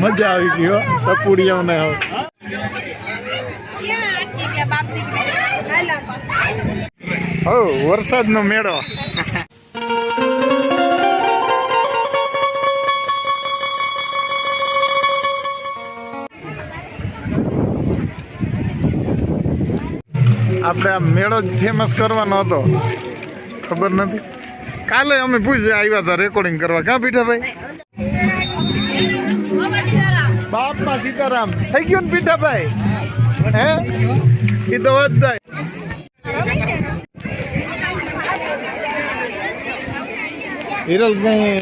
મજા આવી ગઈ. હો. ને હવે. હો, વરસાદનો મેળો. આપણે આ મેળો જ ફેમસ કરવાનો હતો. ખબર નથી. કાલે અમે પૂછ્યા આવ્યા હતા રેકોર્ડિંગ કરવા. ક્યાં પીઠાભાઈ? બાપમાં સીતારામ. થઈ ગયું ને પીઠાભાઈ? હે? એ તો વધાય હિરલભાઈ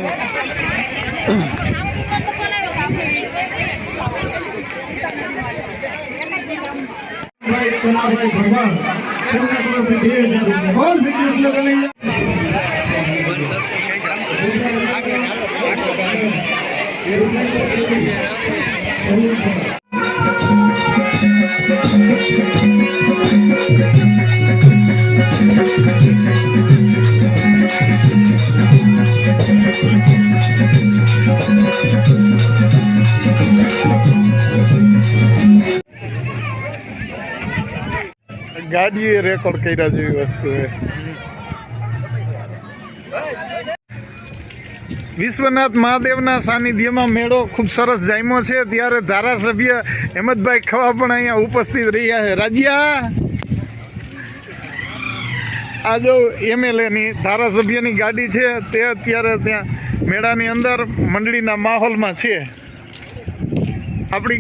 ગાડીએ રેકોર્ડ કર્યા જેવી વસ્તુ છે વિશ્વનાથ મહાદેવના સાનિધ્યમાં મેળો ખૂબ સરસ જામ્યો છે. ત્યારે ધારાસભ્ય હેમંતભાઈ ખવા પણ અહીંયા ઉપસ્થિત રહ્યા છે. રાજ્યા! આ જો એમએલએની ધારાસભ્યની ગાડી છે, તે અત્યારે ત્યાં મેળાની અંદર મંડળીના માહોલમાં છે. આપણી